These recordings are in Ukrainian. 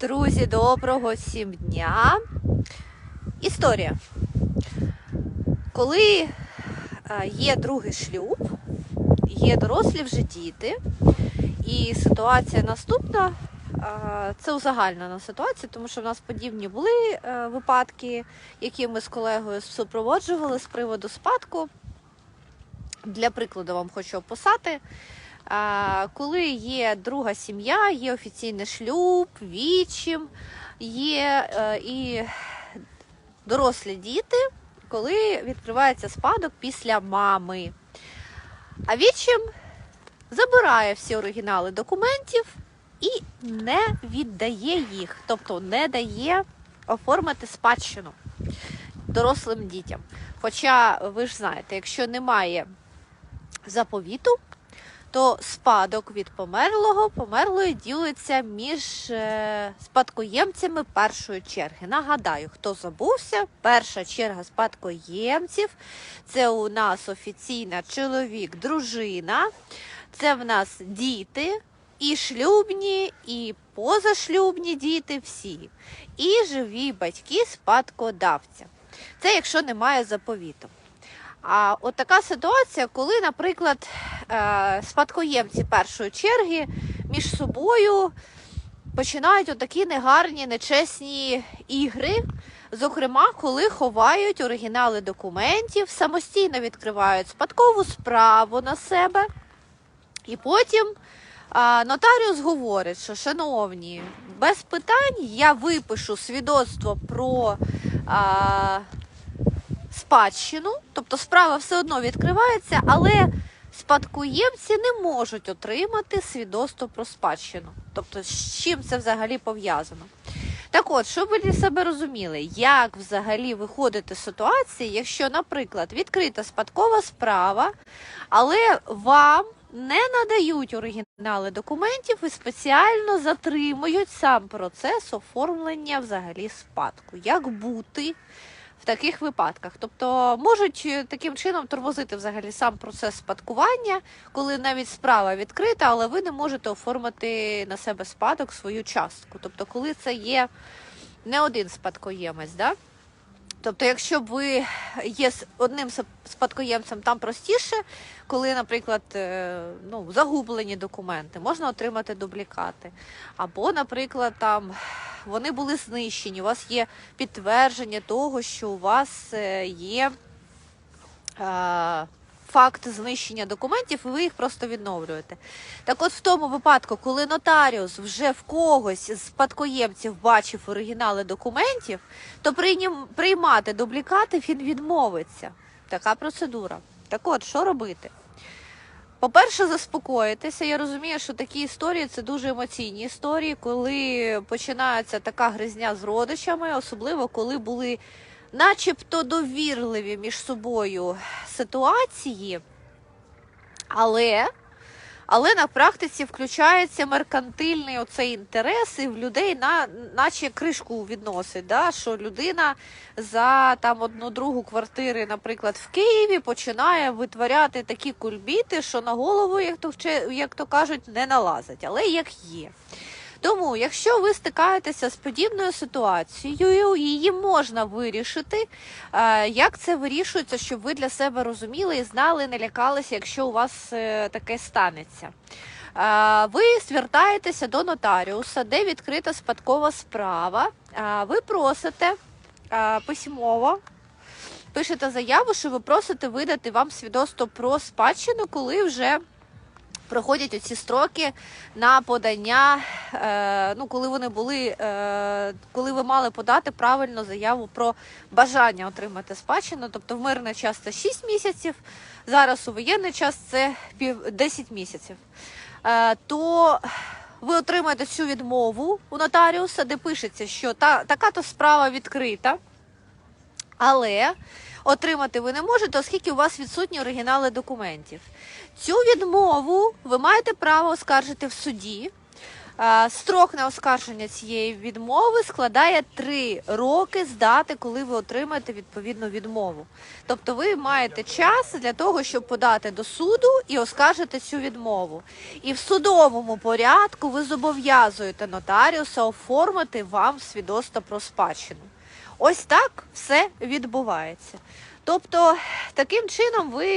Друзі, доброго всім дня. Історія. Коли е, є другий шлюб, є дорослі вже діти, і ситуація наступна, е, це узагальнена ситуація, тому що в нас подібні були е, випадки, які ми з колегою супроводжували з приводу спадку. Для прикладу вам хочу описати. Коли є друга сім'я, є офіційний шлюб, вічим, є е, і дорослі діти, коли відкривається спадок після мами. А вічим забирає всі оригінали документів і не віддає їх, тобто не дає оформити спадщину дорослим дітям. Хоча ви ж знаєте, якщо немає заповіту, то спадок від померлого померлої ділиться між е, спадкоємцями першої черги. Нагадаю, хто забувся, перша черга спадкоємців це у нас офіційна чоловік, дружина, це в нас діти, і шлюбні, і позашлюбні діти всі, і живі батьки спадкодавця. Це якщо немає заповіту. А от така ситуація, коли, наприклад, е, спадкоємці першої черги між собою починають отакі негарні, нечесні ігри. Зокрема, коли ховають оригінали документів, самостійно відкривають спадкову справу на себе, і потім нотаріус говорить, що, шановні, без питань я випишу свідоцтво про. Спадщину, тобто справа все одно відкривається, але спадкоємці не можуть отримати свідоцтво про спадщину. Тобто, з чим це взагалі пов'язано? Так от, щоб ви себе розуміли, як взагалі виходити з ситуації, якщо, наприклад, відкрита спадкова справа, але вам не надають оригінали документів і спеціально затримують сам процес оформлення взагалі спадку. Як бути? Таких випадках. Тобто можуть е, таким чином тормозити взагалі сам процес спадкування, коли навіть справа відкрита, але ви не можете оформити на себе спадок свою частку. Тобто, коли це є не один спадкоємець. Да? Тобто, якщо ви є одним спадкоємцем, там простіше, коли, наприклад, е, ну, загублені документи, можна отримати дублікати. Або, наприклад, там вони були знищені, у вас є підтвердження того, що у вас е, є факт знищення документів, і ви їх просто відновлюєте. Так от в тому випадку, коли нотаріус вже в когось з спадкоємців бачив оригінали документів, то приймати дублікати він відмовиться. Така процедура. Так от, що робити? По-перше, заспокоїтися. Я розумію, що такі історії це дуже емоційні історії, коли починається така гризня з родичами, особливо коли були начебто довірливі між собою ситуації, але але на практиці включається меркантильний оцей інтерес, і в людей на, наче кришку відносить, да? що людина за там одну другу квартири, наприклад, в Києві починає витворяти такі кульбіти, що на голову, як то як то кажуть, не налазить, але як є. Тому, якщо ви стикаєтеся з подібною ситуацією, її можна вирішити. Е, як це вирішується, щоб ви для себе розуміли і знали, не лякалися, якщо у вас е, таке станеться? Е, ви звертаєтеся до нотаріуса, де відкрита спадкова справа. Ви просите письмово. Пишете заяву, що ви просите видати вам свідоцтво про спадщину, коли вже проходять оці строки на подання, е, ну коли вони були, е, коли ви мали подати правильно заяву про бажання отримати спадщину, тобто в мирний час це 6 місяців, зараз у воєнний час це 10 місяців. Е, то ви отримаєте цю відмову у нотаріуса, де пишеться, що та така то справа відкрита, але отримати ви не можете, оскільки у вас відсутні оригінали документів. Цю відмову ви маєте право оскаржити в суді. Строк на оскарження цієї відмови складає 3 роки з дати, коли ви отримаєте відповідну відмову. Тобто ви маєте час для того, щоб подати до суду і оскаржити цю відмову. І в судовому порядку ви зобов'язуєте нотаріуса оформити вам свідоцтво про спадщину. Ось так все відбувається. Тобто, таким чином ви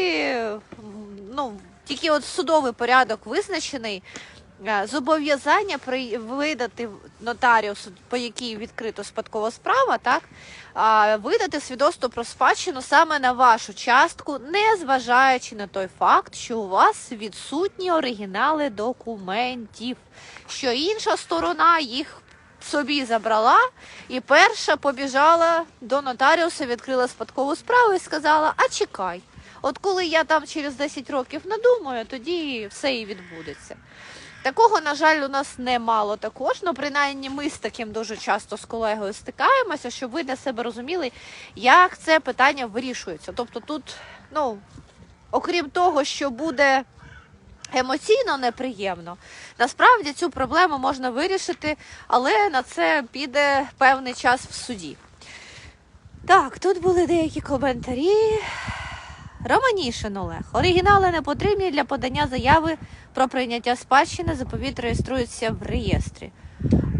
ну, тільки от судовий порядок визначений. е, Зобов'язання видати нотаріусу, по якій відкрито спадкова справа, так видати свідоцтво про спадщину саме на вашу частку, не зважаючи на той факт, що у вас відсутні оригінали документів, що інша сторона їх собі забрала і перша побіжала до нотаріуса, відкрила спадкову справу і сказала: А чекай, от коли я там через 10 років надумаю, тоді все і відбудеться. Такого, на жаль, у нас немало також. Ну, принаймні, ми з таким дуже часто з колегою стикаємося, щоб ви для себе розуміли, як це питання вирішується. Тобто, тут, ну, окрім того, що буде емоційно неприємно, насправді цю проблему можна вирішити, але на це піде певний час в суді. Так, тут були деякі коментарі. Романішин Олег. Оригінали не потрібні для подання заяви про прийняття спадщини. Заповіт реєструється в реєстрі.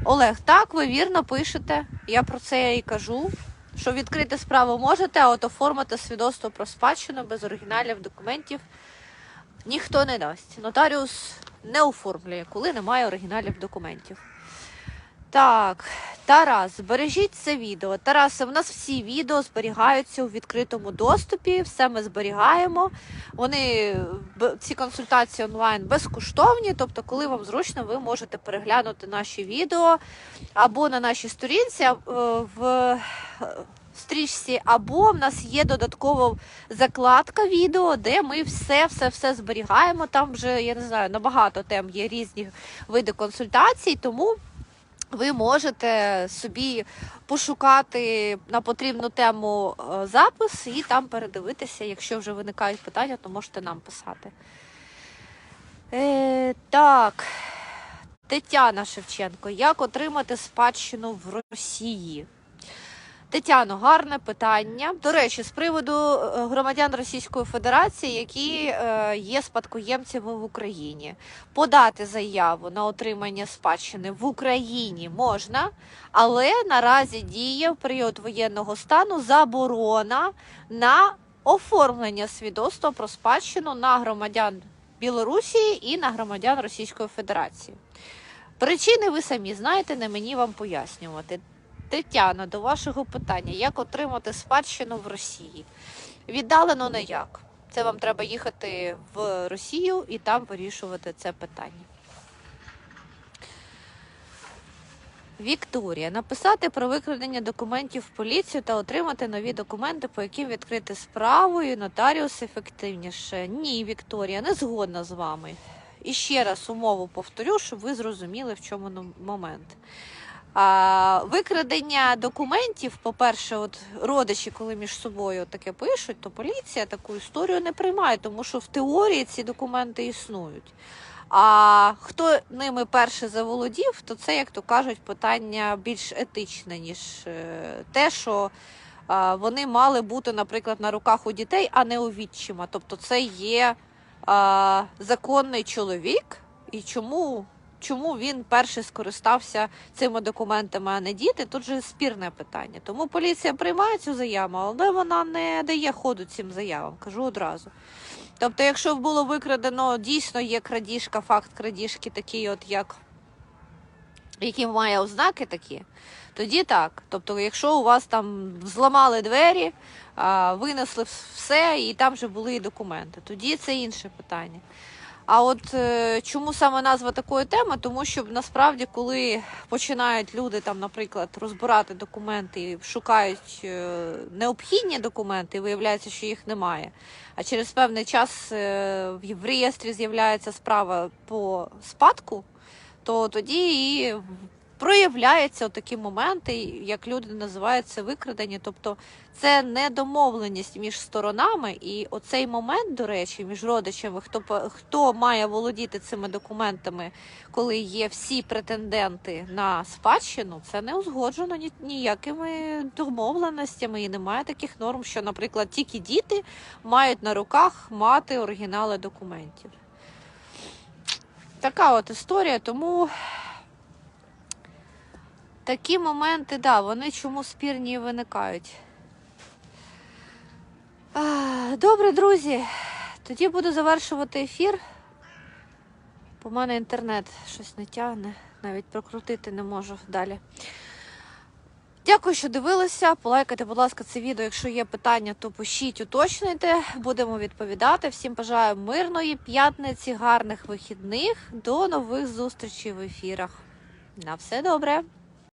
Олег, так, ви вірно пишете. Я про це і кажу. Що відкрити справу можете, а от оформити свідоцтво про спадщину без оригіналів документів ніхто не дасть. Нотаріус не оформлює, коли немає оригіналів документів. Так, Тарас, збережіть це відео. Тарасе, в нас всі відео зберігаються у відкритому доступі, все ми зберігаємо. Вони ці консультації онлайн безкоштовні. Тобто, коли вам зручно, ви можете переглянути наші відео або на нашій сторінці е, в стрічці, або в нас є додаткова закладка відео, де ми все, все, все зберігаємо. Там вже я не знаю, на багато тем є різні види консультацій, тому. Ви можете собі пошукати на потрібну тему е, запис і там передивитися. Якщо вже виникають питання, то можете нам писати. Е, так, Тетяна Шевченко, як отримати спадщину в Росії? Тетяно, гарне питання. До речі, з приводу е, громадян Російської Федерації, які е, є спадкоємцями в Україні. Подати заяву на отримання спадщини в Україні можна, але наразі діє в період воєнного стану заборона на оформлення свідоцтва про спадщину на громадян Білорусі і на громадян Російської Федерації. Причини ви самі знаєте, не мені вам пояснювати. Тетяна, до вашого питання, як отримати спадщину в Росії? Віддалено ніяк. Це вам треба їхати в Росію і там вирішувати це питання. Вікторія, написати про викрадення документів в поліцію та отримати нові документи, по яким відкрити справу і нотаріус ефективніше. Ні, Вікторія, не згодна з вами. І ще раз умову повторю, щоб ви зрозуміли, в чому момент. Викрадення документів, по-перше, от родичі, коли між собою таке пишуть, то поліція таку історію не приймає, тому що в теорії ці документи існують. А хто ними перше заволодів, то це, як то кажуть, питання більш етичне, ніж е, те, що вони мали бути, наприклад, на руках у дітей, а не у відчима. Тобто, це є законний чоловік, і чому, чому він перший скористався цими документами, а не діти, тут же спірне питання. Тому поліція приймає цю заяву, але вона не дає ходу цим заявам, кажу одразу. Тобто, якщо було викрадено, дійсно є крадіжка, факт крадіжки такий, от як який має ознаки такі, тоді так. Тобто, якщо у вас там зламали двері, винесли все, і там вже були і документи, тоді це інше питання. А от е, чому саме назва такої теми? Тому що насправді, коли починають люди там, наприклад, розбирати документи, шукають е, необхідні документи, виявляється, що їх немає. А через певний час е, в реєстрі з'являється справа по спадку, то тоді і проявляються такі моменти, як люди називають це викрадення. Тобто це недомовленість між сторонами, і оцей момент, до речі, між родичами, хто хто має володіти цими документами, коли є всі претенденти на спадщину, це не узгоджено ні, ніякими домовленостями, і немає таких норм, що, наприклад, тільки діти мають на руках мати оригінали документів. Така от історія, тому такі моменти, да, вони чому спірні і виникають. Добре, друзі. Тоді буду завершувати ефір. По мене інтернет щось не тягне, навіть прокрутити не можу далі. Дякую, що дивилися. Полайкайте, будь ласка, це відео. Якщо є питання, то пишіть, уточнюйте. Будемо відповідати. Всім бажаю мирної п'ятниці, гарних вихідних. До нових зустрічей в ефірах. На все добре!